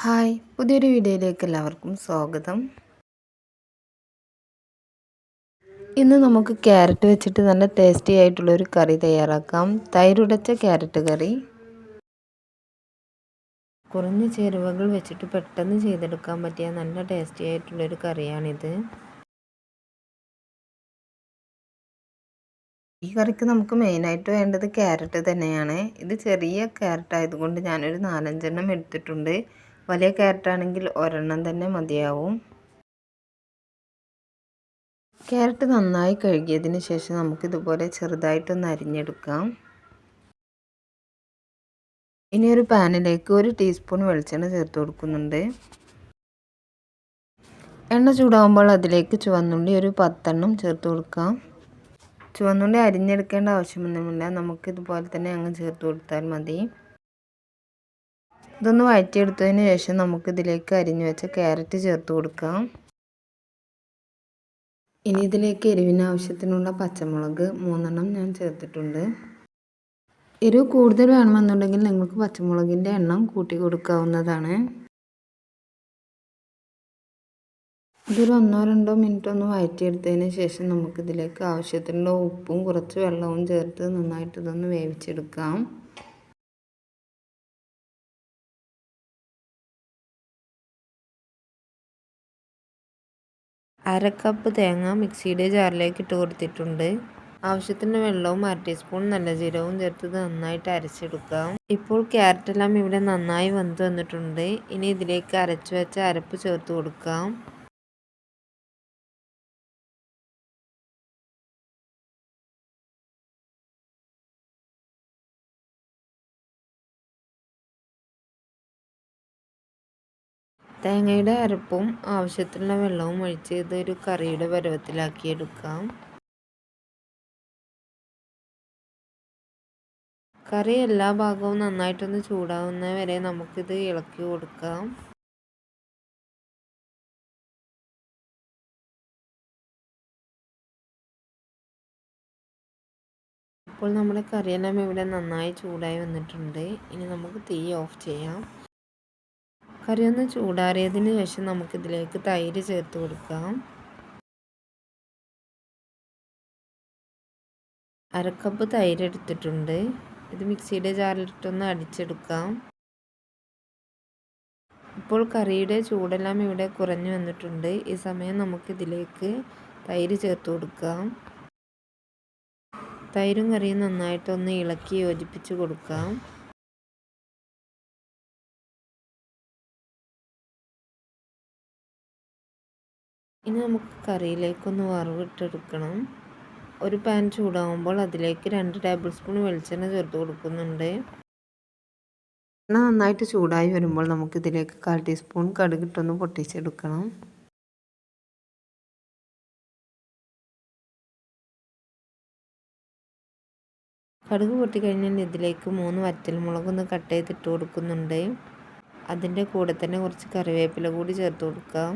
Hi പുതിയൊരു വീഡിയോയിലേക്ക് എല്ലാവർക്കും സ്വാഗതം. ഇന്ന് നമുക്ക് ക്യാരറ്റ് വെച്ചിട്ട് നല്ല ടേസ്റ്റി ആയിട്ടുള്ളൊരു കറി തയ്യാറാക്കാം. തൈരുടച്ച ക്യാരറ്റ് കറി. കുറഞ്ഞ ചേരുവകൾ വെച്ചിട്ട് പെട്ടെന്ന് ചെയ്തെടുക്കാൻ പറ്റിയ നല്ല ടേസ്റ്റി ആയിട്ടുള്ളൊരു കറിയാണിത്. ഈ കറിക്ക് നമുക്ക് മെയിനായിട്ട് വേണ്ടത് ക്യാരറ്റ് തന്നെയാണ്. ഇത് ചെറിയ ക്യാരറ്റ് ആയതുകൊണ്ട് ഞാനൊരു നാലഞ്ചെണ്ണം എടുത്തിട്ടുണ്ട്. വലിയ ക്യാരറ്റാണെങ്കിൽ ഒരെണ്ണം തന്നെ മതിയാവും. ക്യാരറ്റ് നന്നായി കഴുകിയതിന് ശേഷം നമുക്കിതുപോലെ ചെറുതായിട്ടൊന്ന് അരിഞ്ഞെടുക്കാം. ഇനി ഒരു പാനിലേക്ക് ഒരു ടീസ്പൂൺ വെളിച്ചെണ്ണ ചേർത്ത് കൊടുക്കുന്നുണ്ട്. എണ്ണ ചൂടാകുമ്പോൾ അതിലേക്ക് ചുവന്നുള്ളി ഒരു പത്തെണ്ണം ചേർത്ത് കൊടുക്കാം. ചുവന്നുള്ളി അരിഞ്ഞെടുക്കേണ്ട ആവശ്യമൊന്നുമില്ല. നമുക്കിതുപോലെ തന്നെ അങ്ങ് ചേർത്ത് കൊടുത്താൽ മതി. ഇതൊന്ന് വഴറ്റിയെടുത്തതിന് ശേഷം നമുക്ക് ഇതിലേക്ക് അരിഞ്ഞു വെച്ച ക്യാരറ്റ് ചേർത്ത് കൊടുക്കാം. ഇനി ഇതിലേക്ക് എരിവിന് ആവശ്യത്തിനുള്ള പച്ചമുളക് മൂന്നെണ്ണം ഞാൻ ചേർത്തിട്ടുണ്ട്. എരിവ് കൂടുതൽ വേണമെന്നുണ്ടെങ്കിൽ നിങ്ങൾക്ക് പച്ചമുളകിന്റെ എണ്ണം കൂട്ടി കൊടുക്കാവുന്നതാണ്. ഇതൊരു ഒന്നോ രണ്ടോ മിനിറ്റ് ഒന്ന് വഴറ്റിയെടുത്തതിന് ശേഷം നമുക്കിതിലേക്ക് ആവശ്യത്തിനുള്ള ഉപ്പും കുറച്ച് വെള്ളവും ചേർത്ത് നന്നായിട്ട് ഇതൊന്ന് വേവിച്ചെടുക്കാം. അര കപ്പ് തേങ്ങ മിക്സിയുടെ ജാറിലേക്ക് ഇട്ട് കൊടുത്തിട്ടുണ്ട്. ആവശ്യത്തിന് വെള്ളവും അര ടീസ്പൂൺ നല്ല ജീരകവും ചേർത്ത് നന്നായിട്ട് അരച്ചെടുക്കാം ഇപ്പോൾ ക്യാരറ്റ് എല്ലാം ഇവിടെ നന്നായി വെന്ത് വന്നിട്ടുണ്ട്. ഇനി ഇതിലേക്ക് അരച്ചു വെച്ച അരപ്പ് ചേർത്ത് കൊടുക്കാം. തേങ്ങയുടെ അരപ്പും ആവശ്യത്തിനുള്ള വെള്ളവും ഒഴിച്ച് ഇതൊരു കറിയുടെ പരുവത്തിലാക്കി എടുക്കാം. കറി എല്ലാ ഭാഗവും നന്നായിട്ടൊന്ന് ചൂടാവുന്ന വരെ നമുക്കിത് ഇളക്കി കൊടുക്കാം. അപ്പോൾ നമ്മുടെ കറിയെല്ലാം ഇവിടെ നന്നായി ചൂടായി വന്നിട്ടുണ്ട്. ഇനി നമുക്ക് തീ ഓഫ് ചെയ്യാം. കറി ഒന്ന് ചൂടാറിയതിന് ശേഷം നമുക്കിതിലേക്ക് തൈര് ചേർത്ത് കൊടുക്കാം. അരക്കപ്പ് തൈര് എടുത്തിട്ടുണ്ട്. ഇത് മിക്സിയുടെ ജാറിലിട്ടൊന്ന് അടിച്ചെടുക്കാം. ഇപ്പോൾ കറിയുടെ ചൂടെല്ലാം ഇവിടെ കുറഞ്ഞു വന്നിട്ടുണ്ട്. ഈ സമയം നമുക്കിതിലേക്ക് തൈര് ചേർത്ത് കൊടുക്കാം. തൈരും കറിയും നന്നായിട്ടൊന്ന് ഇളക്കി യോജിപ്പിച്ച് കൊടുക്കാം. ഇനി നമുക്ക് കറിയിലേക്കൊന്ന് വറവിട്ടെടുക്കണം. ഒരു പാൻ ചൂടാകുമ്പോൾ അതിലേക്ക് രണ്ട് ടേബിൾ സ്പൂൺ വെളിച്ചെണ്ണ ചേർത്ത് കൊടുക്കുന്നുണ്ട്. എണ്ണ നന്നായിട്ട് ചൂടായി വരുമ്പോൾ നമുക്ക് ഇതിലേക്ക് കാൽ ടീസ്പൂൺ കടുകിട്ടൊന്ന് പൊട്ടിച്ചെടുക്കണം. കടുക് പൊട്ടിക്കഴിഞ്ഞാൽ ഇതിലേക്ക് മൂന്ന് വറ്റൽമുളക് ഒന്ന് കട്ട് ചെയ്തിട്ട് കൊടുക്കുന്നുണ്ട്. അതിന്റെ കൂടെ തന്നെ കുറച്ച് കറിവേപ്പില കൂടി ചേർത്ത് കൊടുക്കാം.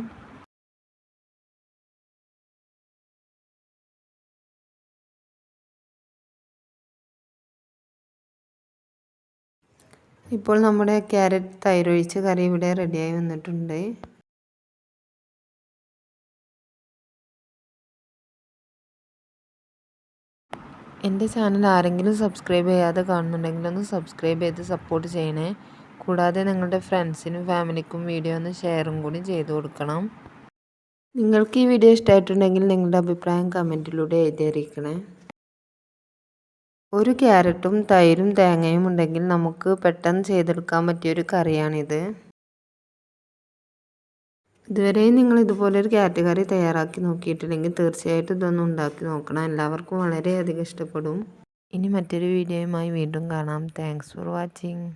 ഇപ്പോൾ നമ്മുടെ ക്യാരറ്റ് തൈരൊഴിച്ച് കറി ഇവിടെ റെഡിയായി വന്നിട്ടുണ്ട്. എന്റെ ചാനൽ ആരെങ്കിലും സബ്സ്ക്രൈബ് ചെയ്യാതെ കാണുന്നുണ്ടെങ്കിൽ ഒന്ന് സബ്സ്ക്രൈബ് ചെയ്ത് സപ്പോർട്ട് ചെയ്യണേ. കൂടാതെ നിങ്ങളുടെ ഫ്രണ്ട്സിനും ഫാമിലിക്കും വീഡിയോ ഒന്ന് ഷെയറും കൂടി ചെയ്തു കൊടുക്കണം. നിങ്ങൾക്ക് ഈ വീഡിയോ ഇഷ്ടമായിട്ടുണ്ടെങ്കിൽ നിങ്ങളുടെ അഭിപ്രായം കമന്റിലൂടെ എഴുതി അറിയിക്കണേ. ഒരു ക്യാരറ്റും തൈരും തേങ്ങയും ഉണ്ടെങ്കിൽ നമുക്ക് പെട്ടെന്ന് ചെയ്തെടുക്കാൻ പറ്റിയൊരു കറിയാണിത്. ഇതുവരെയും നിങ്ങൾ ഇതുപോലെ ഒരു ക്യാരറ്റ് കറി തയ്യാറാക്കി നോക്കിയിട്ടില്ലെങ്കിൽ തീർച്ചയായിട്ടും ഇതൊന്നും ഉണ്ടാക്കി നോക്കണം. എല്ലാവർക്കും വളരെയധികം ഇഷ്ടപ്പെടും. ഇനി മറ്റൊരു വീഡിയോയുമായി വീണ്ടും കാണാം. Thanks for watching